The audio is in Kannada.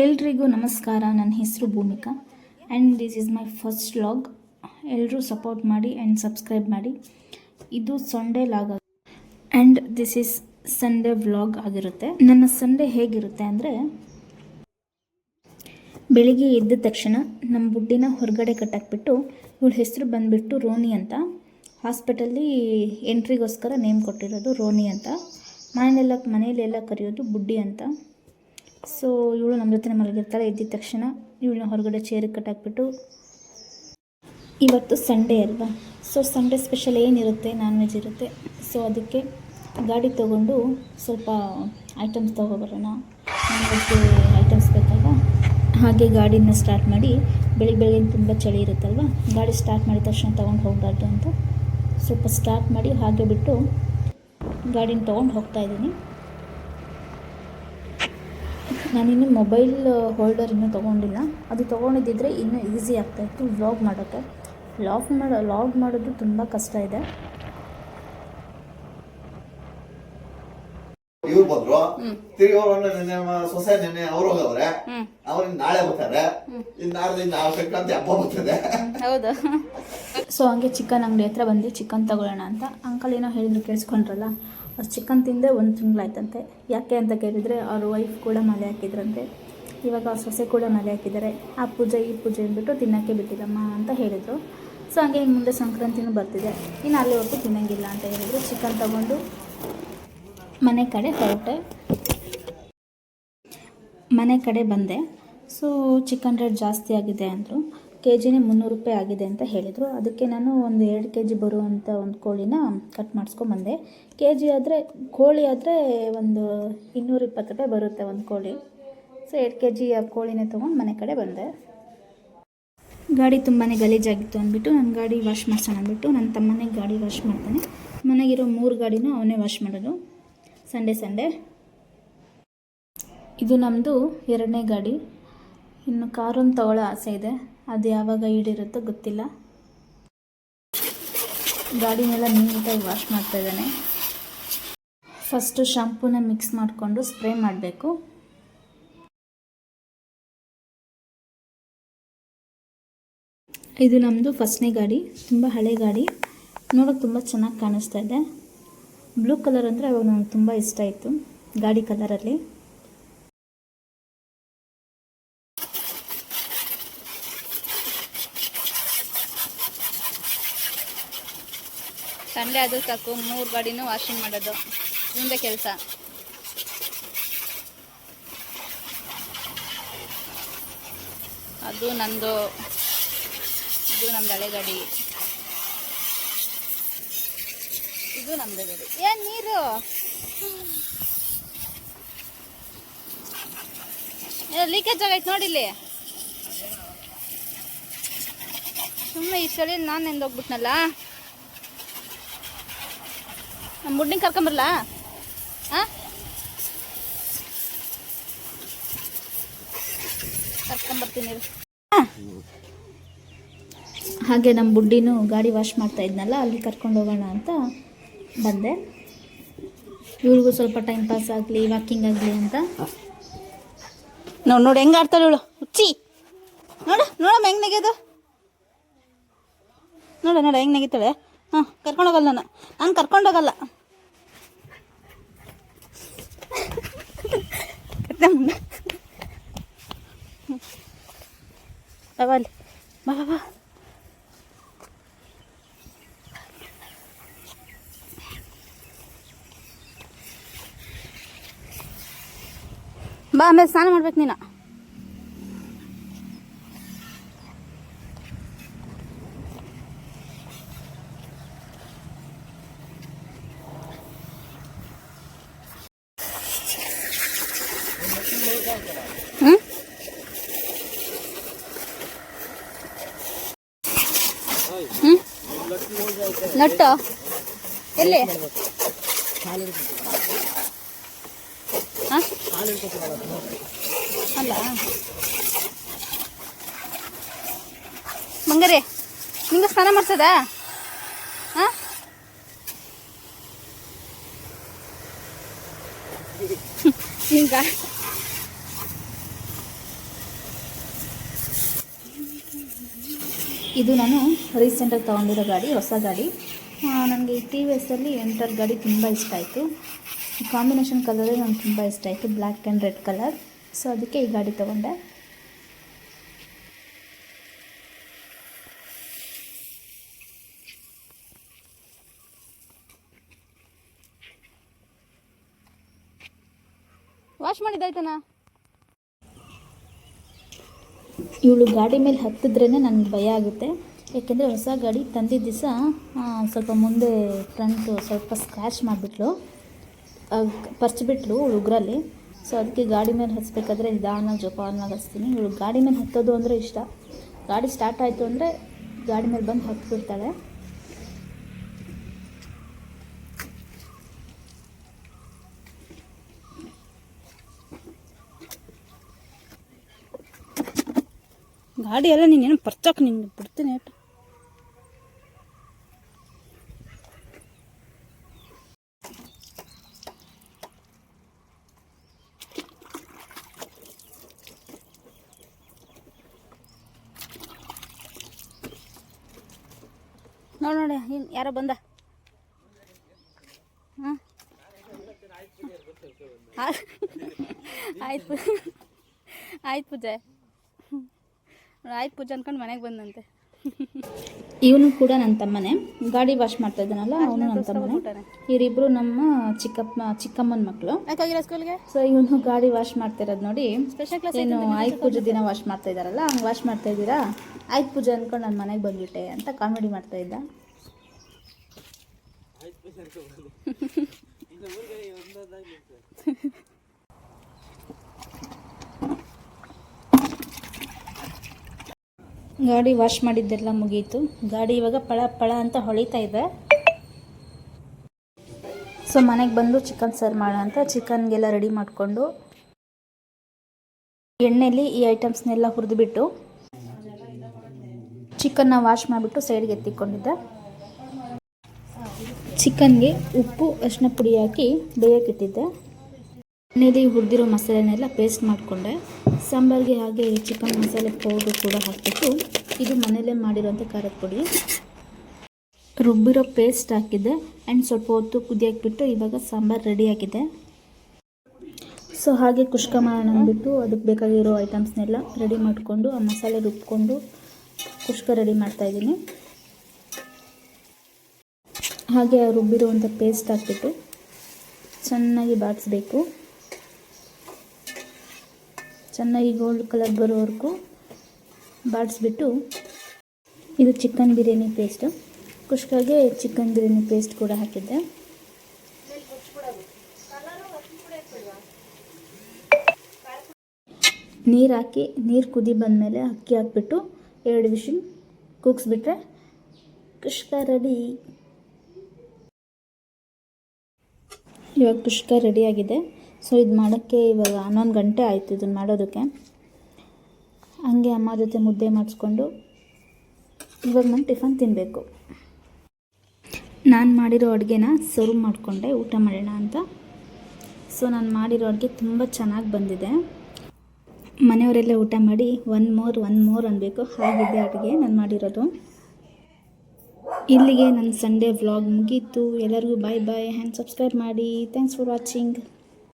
ಎಲ್ರಿಗೂ ನಮಸ್ಕಾರ. ನನ್ನ ಹೆಸರು Bhumika. And this is my first vlog ಎಲ್ಲರೂ ಸಪೋರ್ಟ್ ಮಾಡಿ ಆ್ಯಂಡ್ ಸಬ್ಸ್ಕ್ರೈಬ್ ಮಾಡಿ. ಇದು Sunday vlog and this is Sunday vlog ಆಗಿರುತ್ತೆ. ನನ್ನ ಸಂಡೇ ಹೇಗಿರುತ್ತೆ ಅಂದರೆ, ಬೆಳಿಗ್ಗೆ ಎದ್ದ ತಕ್ಷಣ ನಮ್ಮ ಬುಡ್ಡಿನ ಹೊರಗಡೆ ಕಟ್ಟಾಕ್ಬಿಟ್ಟು ಇವಳ ಹೆಸರು ಬಂದುಬಿಟ್ಟು ರೋನಿ ಅಂತ. ಹಾಸ್ಪಿಟಲ್ಲಿ ಎಂಟ್ರಿಗೋಸ್ಕರ ನೇಮ್ ಕೊಟ್ಟಿರೋದು ರೋನಿ ಅಂತ. ಮನೆಯಲ್ಲೆಲ್ಲ ಮನೆಯಲ್ಲೆಲ್ಲ ಕರೆಯೋದು ಬುಡ್ಡಿ ಅಂತ. ಸೊ ಇವಳು ನಮ್ಮ ಜೊತೆ ಮಲಗಿರ್ತಾಳೆ ಎದ್ದಿದ ತಕ್ಷಣ ಇವಳನ್ನ ಹೊರಗಡೆ ಚೇರಿಗೆ ಕಟ್ಟಾಕ್ಬಿಟ್ಟು, ಇವತ್ತು ಸಂಡೇ ಅಲ್ವಾ? ಸೊ ಸಂಡೇ ಸ್ಪೆಷಲ್ ಏನಿರುತ್ತೆ? ನಾನ್ ವೆಜ್ ಇರುತ್ತೆ. ಸೊ ಅದಕ್ಕೆ ಗಾಡಿ ತೊಗೊಂಡು ಸ್ವಲ್ಪ ಐಟಮ್ಸ್ ತೊಗೊಬರೋಣ. ನಾನ್ ವೆಜ್ ಐಟಮ್ಸ್ ಬೇಕಲ್ವಾ? ಹಾಗೆ ಗಾಡಿನ ಸ್ಟಾರ್ಟ್ ಮಾಡಿ ಬೆಳಿಗ್ಗೆ ಬೆಳಗ್ಗೆ ತುಂಬ ಚಳಿ ಇರುತ್ತಲ್ವ? ಗಾಡಿ ಸ್ಟಾರ್ಟ್ ಮಾಡಿದ ತಕ್ಷಣ ತೊಗೊಂಡು ಹೋಗಬಾರ್ದು ಅಂತ ಸ್ವಲ್ಪ ಸ್ಟಾರ್ಟ್ ಮಾಡಿ ಹಾಗೆ ಬಿಟ್ಟು ಗಾಡಿನ ತೊಗೊಂಡು ಹೋಗ್ತಾ ಇದ್ದೀನಿ. ನಾನಿನ್ನು ಮೊಬೈಲ್ ಹೋಲ್ಡರ್ ಇನ್ನೂ ತೊಗೊಂಡಿಲ್ಲ. ಅದು ತೊಗೊಂಡಿದ್ದಿದ್ರೆ ಇನ್ನೂ ಈಸಿ ಆಗ್ತಾಯಿತ್ತು ವ್ಲಾಗ್ ಮಾಡೋಕ್ಕೆ. ಲಾಗ್ ಮಾಡೋ ಲಾಗ್ ಮಾಡೋದು ತುಂಬ ಕಷ್ಟ ಇದೆ. ಇವ್ರು ಬಂದ್ರು. ತಿರುಗಿ ಅವ್ರು ನಿನ್ನೆ ಸೊಸೆ ನಿನ್ನೆ ಅವ್ರು ಹೋಗವ್ರೆ ನಾಳೆ ಬರ್ತಾರೆ ನಾಡ್ದಿಂದ ಸಂಕ್ರಾಂತಿ ಹಬ್ಬ ಬರ್ತದೆ. ಹೌದು. ಸೊ ಹಂಗೆ ಚಿಕನ್ ಅಂಗಡಿ ಹತ್ರ ಬಂದು ಚಿಕನ್ ತಗೊಳ್ಳೋಣ ಅಂತ. ಅಂಕಲ್ ಏನೋ ಹೇಳಿದ್ರು ಕೇಳಿಸ್ಕೊಂಡ್ರಲ್ಲ. ಚಿಕನ್ ತಿಂದೆ ಒಂದು ತಿಂಗಳಾಯ್ತಂತೆ. ಯಾಕೆ ಅಂತ ಕೇಳಿದರೆ ಅವ್ರ ವೈಫ್ ಕೂಡ ಮಲೆ ಹಾಕಿದ್ರಂತೆ. ಇವಾಗ ಅವ್ರ ಸೊಸೆ ಕೂಡ ಮಲೆ ಹಾಕಿದ್ದಾರೆ. ಆ ಪೂಜೆ, ಈ ಪೂಜೆ ಅಂದ್ಬಿಟ್ಟು ತಿನ್ನೋಕ್ಕೆ ಬಿಟ್ಟಿದ್ದಮ್ಮ ಅಂತ ಹೇಳಿದರು. ಸೊ ಹಂಗೆ ಇನ್ನು ಮುಂದೆ ಸಂಕ್ರಾಂತಿನೂ ಬರ್ತಿದೆ. ಇನ್ನು ಅಲ್ಲಿವರೆಗೂ ತಿನ್ನಂಗಿಲ್ಲ ಅಂತ ಹೇಳಿದರು. ಚಿಕನ್ ತಗೊಂಡು ಮನೆ ಕಡೆ ಹೊರಟೆ. ಮನೆ ಕಡೆ ಬಂದೆ. ಸೊ ಚಿಕನ್ ರೇಟ್ ಜಾಸ್ತಿ ಆಗಿದೆ ಅಂದರು. ಕೆ ಜಿನೇ ಮುನ್ನೂರು ರೂಪಾಯಿ ಆಗಿದೆ ಅಂತ ಹೇಳಿದರು. ಅದಕ್ಕೆ ನಾನು ಒಂದು ಎರಡು ಕೆ ಜಿ ಬರುವಂಥ ಒಂದು ಕೋಳಿನ ಕಟ್ ಮಾಡಿಸ್ಕೊಂಬಂದೆ ಕೆ ಜಿ ಆದರೆ, ಕೋಳಿ ಆದರೆ ಒಂದು ಇನ್ನೂರು ಇಪ್ಪತ್ತು ರೂಪಾಯಿ ಬರುತ್ತೆ ಒಂದು ಕೋಳಿ. ಸೊ ಎರಡು ಕೆ ಜಿ ಆ ಕೋಳಿನೇ ತೊಗೊಂಡು ಮನೆ ಕಡೆ ಬಂದೆ. ಗಾಡಿ ತುಂಬಾ ಗಲೀಜಾಗಿತ್ತು ಅಂದ್ಬಿಟ್ಟು ನನ್ನ ಗಾಡಿ ವಾಶ್ ಮಾಡ್ಸೋಣ ಅಂದ್ಬಿಟ್ಟು ನನ್ನ ತಮ್ಮನೇ ಗಾಡಿ ವಾಶ್ ಮಾಡ್ತಾನೆ. ಮನೆಗಿರೋ ಮೂರು ಗಾಡಿನೂ ಅವನೇ ವಾಶ್ ಮಾಡೋದು. Sunday Sunday. ಇದು ನಮ್ಮದು ಎರಡನೇ ಗಾಡಿ. ಇನ್ನು ಕಾರೊಂದು ತಗೊಳ್ಳೋ ಆಸೆ ಇದೆ. ಅದು ಯಾವಾಗ ಈಡಿರುತ್ತೋ ಗೊತ್ತಿಲ್ಲ. ಗಾಡಿನೆಲ್ಲ ನೀಟಾಗಿ ವಾಶ್ ಮಾಡ್ತಾ ಇದ್ದಾನೆ. ಫಸ್ಟು ಶಾಂಪೂನ ಮಿಕ್ಸ್ ಮಾಡಿಕೊಂಡು ಸ್ಪ್ರೇ ಮಾಡಬೇಕು. ಇದು ನಮ್ಮದು ಫಸ್ಟ್ನೇ ಗಾಡಿ, ತುಂಬ ಹಳೆ ಗಾಡಿ. ನೋಡೋಕೆ ತುಂಬ ಚೆನ್ನಾಗಿ ಕಾಣಿಸ್ತಾ ಇದೆ. ಬ್ಲೂ ಕಲರ್ ಅಂದರೆ ಅವಾಗ ನನಗೆ ತುಂಬ ಇಷ್ಟ ಇತ್ತು, ಗಾಡಿ ಕಲರಲ್ಲಿ. ಸಂಡೇ ಅದು ಸಾಕು, ಮೂರು ಗಾಡಿನೂ ವಾಷಿಂಗ್ ಮಾಡೋದು ಮುಂದೆ ಕೆಲಸ. ಅದು ನಂದು, ಇದು ನಮ್ದು ಹಳೆ ಗಾಡಿ. ಇದು ನಮ್ದು ಗಾಡಿ. ಏನ್ ನೀರು! ಲೀಕೇಜ್ ಆಗೈತೆ ನೋಡಿಲ್ಲಿ ಸುಮ್ಮನೆ ಈ ಚಳಿಯಲ್ಲಿ ನಾನು ನೆಂದೋಗ್ಬಿಟ್ನಲ್ಲ ನಮ್ಮ ಹುಡ್ಡಿನ ಕರ್ಕೊಂಬರಲ್ಲ ಹಾಂ ಕರ್ಕೊಂಬರ್ತೀನಿ. ಹಾಗೆ ನಮ್ಮ ಬುಡ್ಡಿನೂ ಗಾಡಿ ವಾಶ್ ಮಾಡ್ತಾ ಇದ್ನಲ್ಲ ಅಲ್ಲಿ ಕರ್ಕೊಂಡು ಹೋಗೋಣ ಅಂತ ಬಂದೆ. ಇವ್ರಿಗೂ ಸ್ವಲ್ಪ ಟೈಮ್ ಪಾಸ್ ಆಗಲಿ ವಾಕಿಂಗ್ ಆಗಲಿ ಅಂತ. ನೋಡು ನೋಡಿ ಹೆಂಗೆ ಆಡ್ತಾಳೆ ಇವಳು? ಹುಚ್ಚಿ ನೋಡು ನೋಡಮ್ಮ ಹೆಂಗೆ ನೆಗೆದು. ನೋಡ ನೋಡ ಹೆಂಗೆ ನೆಗಿತಾಳೆ. ಹಾಂ ಕರ್ಕೊಂಡೋಗಲ್ಲ ನಾನು. ನಾನು ಕರ್ಕೊಂಡೋಗಲ್ಲ. ಅಲ್ಲಿ. ಬಾ ಬಾ. ಬಾ ಆಮೇಲೆ ಸ್ನಾನ ಮಾಡ್ಬೇಕು ನೀನು. ಹ್ಮ್? ಹ್ಞೂ ನಟ್ಟು. ಎಲ್ಲಿ? ಅಲ್ಲ. ಮಂಗರಿ ನಿಂಗೆ ಸ್ನಾನ ಮಾಡ್ಸದ? ಹಾಂ? ನಿಂಗ ಇದು ನಾನು ರೀಸೆಂಟಾಗಿ ತೊಗೊಂಡಿರೋ ಗಾಡಿ, ಹೊಸ ಗಾಡಿ. ನನಗೆ ಟಿ ವಿ ಎಸ್ಸಲ್ಲಿ ಎಂಟರ್ ಗಾಡಿ ತುಂಬ ಇಷ್ಟ ಆಯಿತು. ಕಾಂಬಿನೇಷನ್ ಕಲರೇ ನನಗೆ ತುಂಬ ಇಷ್ಟ ಆಯಿತು black and red colour so ಅದಕ್ಕೆ ಈ ಗಾಡಿ ತೊಗೊಂಡೆ. ವಾಶ್ ಮಾಡಿದ್ದಾಯ್ತನ? ಇವಳು ಗಾಡಿ ಮೇಲೆ ಹತ್ತಿದ್ರೇ ನನಗೆ ಭಯ ಆಗುತ್ತೆ. ಯಾಕೆಂದರೆ ಹೊಸ ಗಾಡಿ ತಂದಿದ್ದ ದಿವಸ ಸ್ವಲ್ಪ ಮುಂದೆ ಫ್ರಂಟು ಸ್ವಲ್ಪ ಸ್ಕ್ರ್ಯಾಚ್ ಮಾಡಿಬಿಟ್ಲು. ಇವಳು ಉಗ್ರಲ್ಲಿ. ಸೊ ಅದಕ್ಕೆ ಗಾಡಿ ಮೇಲೆ ಹಚ್ಚಬೇಕಾದ್ರೆ ನಿಧಾನ ಜೋಪಾನಾಗಿ ಹಚ್ತೀನಿ. ಇವಳು ಗಾಡಿ ಮೇಲೆ ಹತ್ತೋದು ಅಂದರೆ ಇಷ್ಟ. ಗಾಡಿ ಸ್ಟಾರ್ಟ್ ಆಯಿತು ಅಂದರೆ ಗಾಡಿ ಮೇಲೆ ಬಂದು ಹತ್ಬಿಡ್ತಾಳೆ. ಗಾಡಿ ಎಲ್ಲ ನೀನೇನು ಪರ್ಚಕ್ ನಿಂಗೆ ಬಿಡ್ತೀನಿ ಏಟು ನೋಡಿ ನೋಡಿ, ಇನ್ ಯಾರೋ ಬಂದ. ಹಾಂ ಆಯ್ತು. ಆಯ್ತು ಪೂಜೆ. ಆಯ್ತು ಪೂಜೆ ಅನ್ಕೊಂಡು ಮನೆಗೆ ಬಂದಂತೆ ಇವನು ಕೂಡ ನನ್ನ ತಮ್ಮನೇ. ಗಾಡಿ ವಾಶ್ ಮಾಡ್ತಾ ಇದ್ದಾನಲ್ಲ ಅವನು ನನ್ನ ತಮ್ಮನೇ. ಇವರಿಬ್ರು ನಮ್ಮ ಚಿಕ್ಕಪ್ಪ ಚಿಕ್ಕಮ್ಮನ ಮಕ್ಕಳು ಸ್ಕೂಲ್ಗೆ ಸೊ ಇವನು ಗಾಡಿ ವಾಶ್ ಮಾಡ್ತಿರೋದು ನೋಡಿ. ಸ್ಪೆಷಲ್ ಕ್ಲಾಸ್ ಏನು ಆಯ್ತು ಪೂಜೆ ದಿನ ವಾಶ್ ಮಾಡ್ತಾ ಇದ್ದಾರಲ್ಲ ಹಂಗೆ ವಾಶ್ ಮಾಡ್ತಾ ಇದ್ದೀರಾ? ಆಯ್ತು ಪೂಜೆ ಅನ್ಕೊಂಡು ನನ್ನ ಮನೆಗೆ ಬಂದ್ಬಿಟ್ಟೆ ಅಂತ ಕಾಮಿಡಿ ಮಾಡ್ತಾ ಇದ್ದ. ಗಾಡಿ ವಾಶ್ ಮಾಡಿದ್ದೆಲ್ಲ ಮುಗೀತು. ಗಾಡಿ ಇವಾಗ ಪಳ ಪಳ ಅಂತ ಹೊಳಿತಾ ಇದೆ. ಸೊ ಮನೆಗೆ ಬಂದು ಚಿಕನ್ ಸರ್ವ್ ಮಾಡೋಣ ಅಂತ ಚಿಕನ್ಗೆಲ್ಲ ರೆಡಿ ಮಾಡಿಕೊಂಡು ಎಣ್ಣೆಯಲ್ಲಿ ಈ ಐಟಮ್ಸ್ನೆಲ್ಲ ಹುರಿದುಬಿಟ್ಟು ಚಿಕನ್ನ ವಾಶ್ ಮಾಡಿಬಿಟ್ಟು ಸೈಡ್ಗೆ ಎತ್ತಿಕೊಂಡಿದ್ದೆ. ಚಿಕನ್ಗೆ ಉಪ್ಪು, ಅರಿಶಿನ ಪುಡಿ ಹಾಕಿ ಬೇಯಕ್ಕಿಟ್ಟಿದ್ದೆ ಎಣ್ಣೆಯಲ್ಲಿ ಹುರಿದಿರೋ ಮಸಾಲೆನೆಲ್ಲ ಪೇಸ್ಟ್ ಮಾಡಿಕೊಂಡೆ. ಸಾಂಬಾರಿಗೆ ಹಾಗೆ ಚಿಕನ್ ಮಸಾಲೆ ಪೌಡ್ರು ಕೂಡ ಹಾಕಿಬಿಟ್ಟು ಇದು ಮನೆಯಲ್ಲೇ ಮಾಡಿರೋಂಥ ಖಾರದ ಪುಡಿ. ರುಬ್ಬಿರೋ ಪೇಸ್ಟ್ ಹಾಕಿದ್ದೆ. ಆ್ಯಂಡ್ ಸ್ವಲ್ಪ ಹೊತ್ತು ಕುದಿಯಾಕ್ಬಿಟ್ಟು ಇವಾಗ ಸಾಂಬಾರು ರೆಡಿ ಆಗಿದೆ. ಸೊ ಹಾಗೆ ಕುಷ್ಕ ಮಾಡೋಣ ಅಂದ್ಬಿಟ್ಟು ಅದಕ್ಕೆ ಬೇಕಾಗಿರೋ ಐಟಮ್ಸ್ನೆಲ್ಲ ರೆಡಿ ಮಾಡಿಕೊಂಡು, ಆ ಮಸಾಲೆ ರುಬ್ಕೊಂಡು ಕುಷ್ಕ ರೆಡಿ ಮಾಡ್ತಾಯಿದ್ದೀನಿ ಹಾಗೆ ರುಬ್ಬಿರುವಂಥ ಪೇಸ್ಟ್ ಹಾಕಿಬಿಟ್ಟು ಚೆನ್ನಾಗಿ ಬಾಡಿಸ್ಬೇಕು. ಚೆನ್ನಾಗಿ ಗೋಲ್ಡ್ ಕಲರ್ ಬರೋವರೆಗೂ ಬಾಡಿಸ್ಬಿಟ್ಟು ಇದು ಚಿಕನ್ ಬಿರಿಯಾನಿ ಪೇಸ್ಟು ಖುಷ್ಕಾಗೆ ಚಿಕನ್ ಬಿರಿಯಾನಿ ಪೇಸ್ಟ್ ಕೂಡ ಹಾಕಿದ್ದೆ. ನೀರು ಹಾಕಿ, ನೀರು ಕುದಿ ಬಂದಮೇಲೆ ಅಕ್ಕಿ ಹಾಕ್ಬಿಟ್ಟು ಎರಡು ವಿಷಿನ್ ಕೂಗಿಸ್ಬಿಟ್ರೆ ಕುಷ್ಕ ರೆಡಿ ಇವಾಗ ಕುಷ್ಕ ರೆಡಿಯಾಗಿದೆ ಸೊ ಇದು ಮಾಡೋಕ್ಕೆ ಇವಾಗ ಹನ್ನೊಂದು ಗಂಟೆ ಆಯಿತು ಇದನ್ನು ಮಾಡೋದಕ್ಕೆ. ಹಂಗೆ ಅಮ್ಮ ಜೊತೆ ಮುದ್ದೆ ಮಾಡಿಸ್ಕೊಂಡು ಇವಾಗ ನಾನು ಟಿಫನ್ ತಿನ್ನಬೇಕು ನಾನು ಮಾಡಿರೋ ಅಡುಗೆನ ಸರ್ವ್ ಮಾಡಿಕೊಂಡೆ, ಊಟ ಮಾಡೋಣ ಅಂತ. ಸೊ ನಾನು ಮಾಡಿರೋ ಅಡುಗೆ ತುಂಬ ಚೆನ್ನಾಗಿ ಬಂದಿದೆ. ಮನೆಯವರೆಲ್ಲ ಊಟ ಮಾಡಿ ಒನ್ ಮೋರ್ ಒನ್ ಮೋರ್ ಅನ್ನಬೇಕು ಹಾಗಿದೆ ಅಡುಗೆ ನಾನು ಮಾಡಿರೋದು. ಇಲ್ಲಿಗೆ ನನ್ನ ಸಂಡೇ ವ್ಲಾಗ್ ಮುಗೀತು. ಎಲ್ಲರಿಗೂ ಬಾಯ್ ಬಾಯ್ ಹ್ಯಾಂಡ್ ಸಬ್ಸ್ಕ್ರೈಬ್ ಮಾಡಿ. Thanks for watching